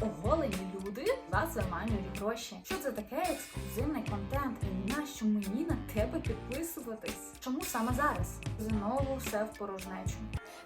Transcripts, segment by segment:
Оголені люди вас заманюють гроші. Що це таке ексклюзивний контент? І нащо мені на тебе підписуватись? Чому саме зараз? Знову все в порожнечу.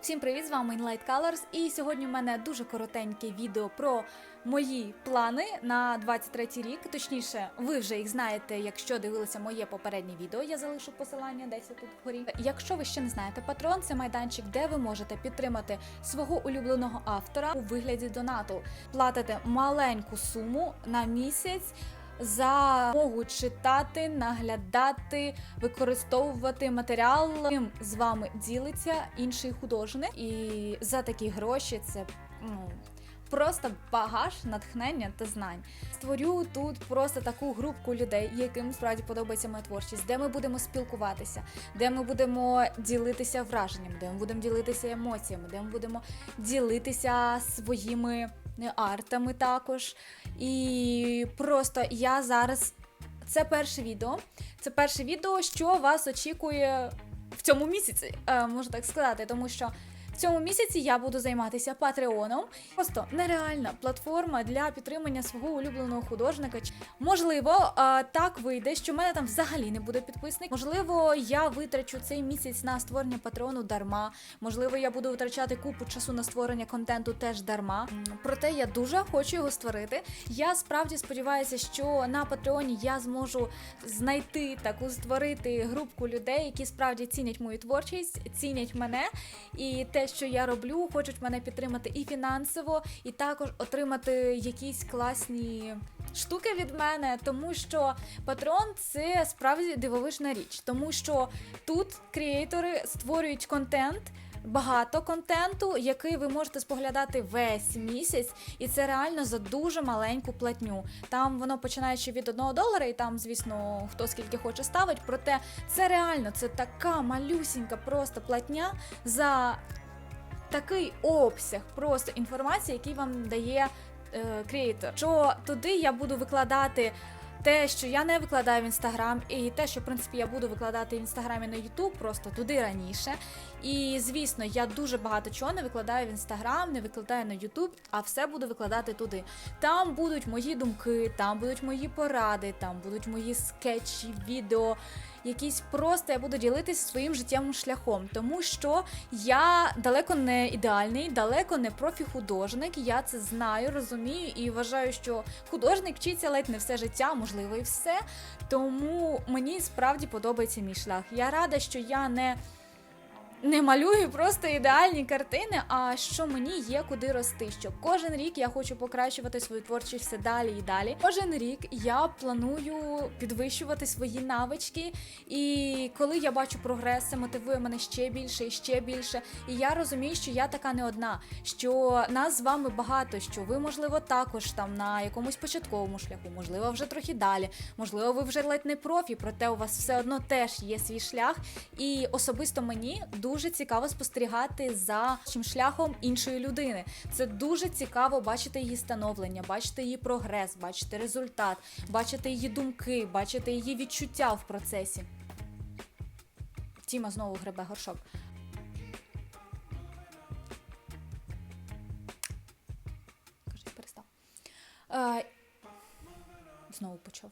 Всім привіт! З вами Inlight Colors. І сьогодні в мене дуже коротеньке відео про мої плани на 23 рік. Точніше, ви вже їх знаєте, якщо дивилися моє попереднє відео. Я залишу посилання десь тут вгорі. Якщо ви ще не знаєте, патрон це майданчик, де ви можете підтримати свого улюбленого автора у вигляді донату. Платите маленьку суму на місяць. За змогу читати, наглядати, використовувати матеріал, яким з вами ділиться інший художник, і за такі гроші це ну. Просто багаж натхнення та знань. Створю тут просто таку групку людей, яким справді подобається моя творчість, де ми будемо спілкуватися, де ми будемо ділитися враженнями, де ми будемо ділитися емоціями, де ми будемо ділитися своїми артами також. І просто я зараз. Це перше відео. Це перше відео, що вас очікує в цьому місяці, е, можна так сказати, тому що. В цьому місяці я буду займатися Патреоном. Просто нереальна платформа для підтримання свого улюбленого художника. Можливо, так вийде, що в мене там взагалі не буде підписник. Можливо, я витрачу цей місяць на створення патреону дарма. Можливо, я буду витрачати купу часу на створення контенту теж дарма. Проте я дуже хочу його створити. Я справді сподіваюся, що на Патреоні я зможу знайти таку створити групку людей, які справді цінять мою творчість, цінять мене і те, що я роблю, хочуть мене підтримати і фінансово, і також отримати якісь класні. Штуки від мене, тому що Patreon це справді дивовижна річ, тому що тут креатори створюють контент, багато контенту, який ви можете споглядати весь місяць, і це реально за дуже маленьку платню. Там воно починаючи від 1 долара, і там, звісно, хто скільки хоче ставить. Проте це реально це така малюсінька просто платня за такий обсяг просто інформації, який вам дає е, креатор. Що туди я буду викладати. Те, що я не викладаю в інстаграм, і те, що в принципі я буду викладати в інстаграмі на Ютуб, просто туди раніше. І звісно, я дуже багато чого не викладаю в інстаграм, не викладаю на Ютуб, а все буду викладати туди. Там будуть мої думки, там будуть мої поради, там будуть мої скетчі, відео. Якісь просто я буду ділитися своїм життєвим шляхом, тому що я далеко не ідеальний, далеко не профі-художник. Я це знаю, розумію і вважаю, що художник вчиться ледь не все життя, можливо, і все. Тому мені справді подобається мій шлях. Я рада, що я не. Не малюю просто ідеальні картини, а що мені є куди рости. Що кожен рік я хочу покращувати свою творчість все далі і далі. Кожен рік я планую підвищувати свої навички, і коли я бачу прогрес, це мотивує мене ще більше і ще більше. І я розумію, що я така не одна, що нас з вами багато, що ви, можливо, також там на якомусь початковому шляху, можливо, вже трохи далі. Можливо, ви вже ледь не профі, проте у вас все одно теж є свій шлях. І особисто мені дуже цікаво спостерігати за чим шляхом іншої людини. Це дуже цікаво бачити її становлення, бачити її прогрес, бачити результат, бачити її думки, бачити її відчуття в процесі. Тіма знову гребе горшок. Кажуть, перестав. Е, знову почав.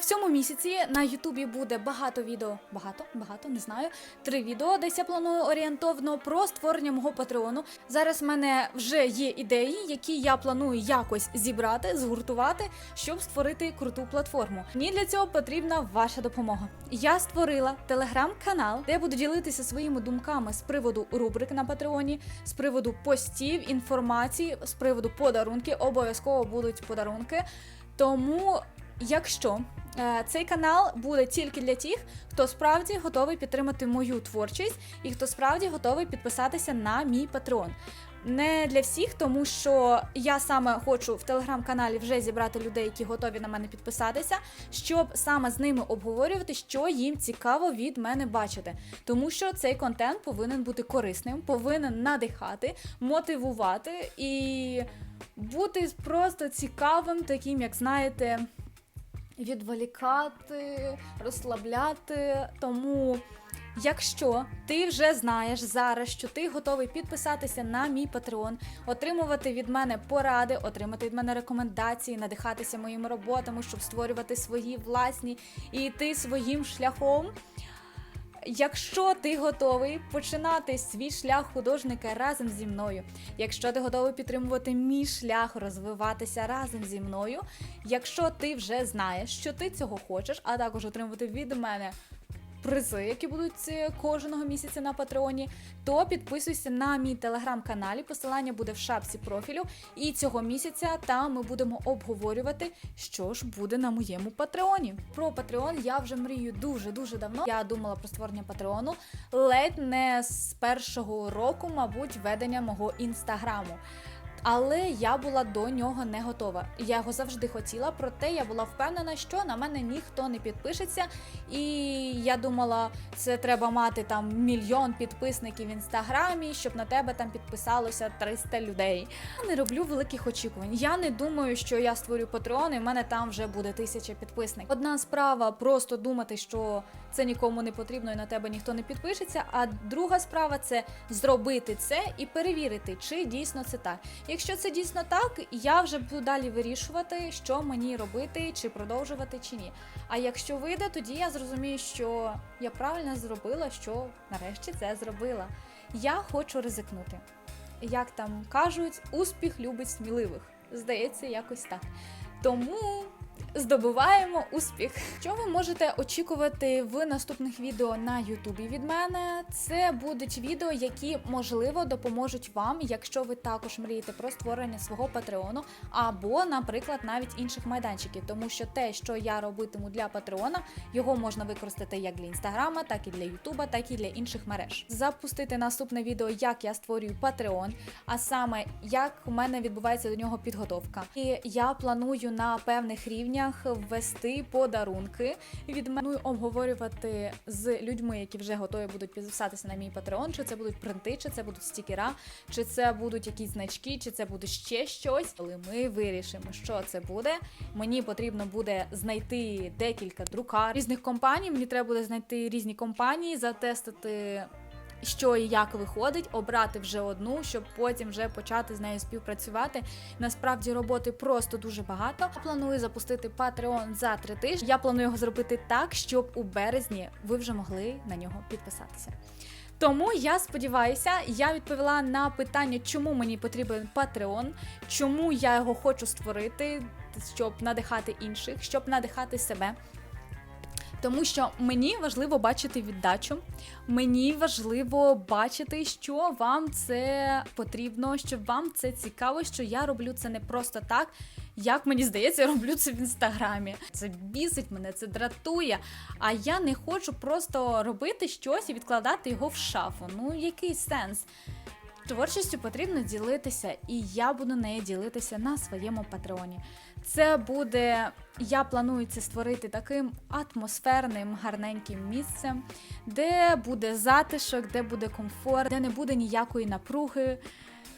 В цьому місяці на Ютубі буде багато відео. Багато, багато, не знаю. Три відео, десь я планую орієнтовно про створення мого патреону. Зараз в мене вже є ідеї, які я планую якось зібрати, згуртувати, щоб створити круту платформу. Мені для цього потрібна ваша допомога. Я створила телеграм-канал, де я буду ділитися своїми думками з приводу рубрик на Патреоні, з приводу постів, інформації, з приводу подарунки. Обов'язково будуть подарунки. Тому, якщо Е, Цей канал буде тільки для тих, хто справді готовий підтримати мою творчість і хто справді готовий підписатися на мій патреон. Не для всіх, тому що я саме хочу в телеграм-каналі вже зібрати людей, які готові на мене підписатися, щоб саме з ними обговорювати, що їм цікаво від мене бачити. Тому що цей контент повинен бути корисним, повинен надихати, мотивувати і бути просто цікавим, таким, як знаєте відволікати, розслабляти. Тому Якщо ти вже знаєш зараз, що ти готовий підписатися на мій Patreon, отримувати від мене поради, отримати від мене рекомендації, надихатися моїми роботами, щоб створювати свої власні і йти своїм шляхом. Якщо ти готовий починати свій шлях художника разом зі мною, якщо ти готовий підтримувати мій шлях, розвиватися разом зі мною, якщо ти вже знаєш, що ти цього хочеш, а також отримувати від мене призи, які будуть е, кожного місяця на Патреоні, то підписуйся на мій телеграм-каналі. Посилання буде в шапці профілю. І цього місяця там ми будемо обговорювати, що ж буде на моєму Патреоні. Про Патреон я вже мрію дуже дуже давно. Я думала про створення Патреону ледь не з першого року, мабуть, ведення мого інстаграму. Але я була до нього не готова. Я його завжди хотіла, проте я була впевнена, що на мене ніхто не підпишеться. І я думала, це треба мати там мільйон підписників в інстаграмі, щоб на тебе там підписалося 300 людей. Я не роблю великих очікувань. Я не думаю, що я створю Patreon і в мене там вже буде тисяча підписників. Одна справа просто думати, що це нікому не потрібно і на тебе ніхто не підпишеться. А друга справа це зробити це і перевірити, чи дійсно це так. Якщо це дійсно так, я вже буду далі вирішувати, що мені робити, чи продовжувати, чи ні. А якщо вийде, тоді я зрозумію, що я правильно зробила, що нарешті це зробила. Я хочу ризикнути. Як там кажуть, успіх любить сміливих. Здається, якось так. Тому здобуваємо успіх. Що ви можете очікувати в наступних відео на Ютубі від мене? Це будуть відео, які можливо допоможуть вам, якщо ви також мрієте про створення свого патреону, або, наприклад, навіть інших майданчиків, тому що те, що я робитиму для патреона, його можна використати як для інстаграма, так і для Ютуба, так і для інших мереж. Запустити наступне відео, як я створюю Patreon, а саме як у мене відбувається до нього підготовка. І я планую на певних рівнях ввести подарунки від мене Ну, обговорювати з людьми, які вже готові будуть підписатися на мій Patreon, чи це будуть принти, чи це будуть стікера, чи це будуть якісь значки, чи це буде ще щось. Коли ми вирішимо, що це буде, мені потрібно буде знайти декілька друкар різних компаній. Мені треба буде знайти різні компанії, затестити. Що і як виходить, обрати вже одну, щоб потім вже почати з нею співпрацювати. Насправді роботи просто дуже багато. Планую запустити Patreon за три тижні. Я планую його зробити так, щоб у березні ви вже могли на нього підписатися. Тому я сподіваюся, я відповіла на питання, чому мені потрібен Patreon, чому я його хочу створити, щоб надихати інших, щоб надихати себе. Тому що мені важливо бачити віддачу, мені важливо бачити, що вам це потрібно, що вам це цікаво, що я роблю це не просто так. Як мені здається, я роблю це в інстаграмі. Це бісить мене, це дратує. А я не хочу просто робити щось і відкладати його в шафу. Ну який сенс? Творчістю потрібно ділитися, і я буду нею ділитися на своєму патреоні. Це буде, я планую це створити таким атмосферним, гарненьким місцем, де буде затишок, де буде комфорт, де не буде ніякої напруги,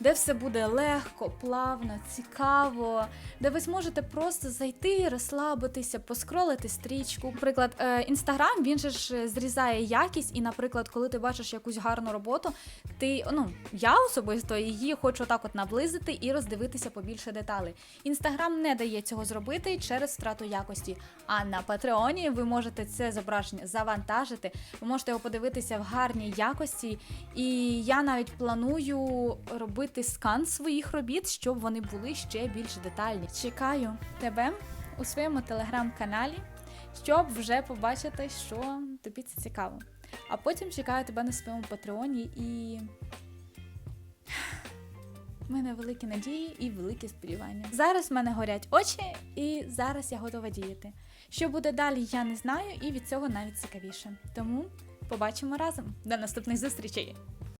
де все буде легко, плавно, цікаво, де ви зможете просто зайти, розслабитися, поскролити стрічку. Наприклад, інстаграм він же ж зрізає якість, і, наприклад, коли ти бачиш якусь гарну роботу, ти ну я особисто її хочу так от наблизити і роздивитися побільше деталей. Інстаграм не дає цього зробити через втрату якості. А на Патреоні ви можете це зображення завантажити, ви можете його подивитися в гарній якості. І я навіть планую робити скан своїх робіт, щоб вони були ще більш детальні. Чекаю тебе у своєму телеграм-каналі, щоб вже побачити, що тобі це цікаво. А потім чекаю тебе на своєму патреоні і. У мене великі надії і великі сподівання. Зараз в мене горять очі, і зараз я готова діяти. Що буде далі, я не знаю, і від цього навіть цікавіше. Тому побачимо разом. До наступних зустрічей!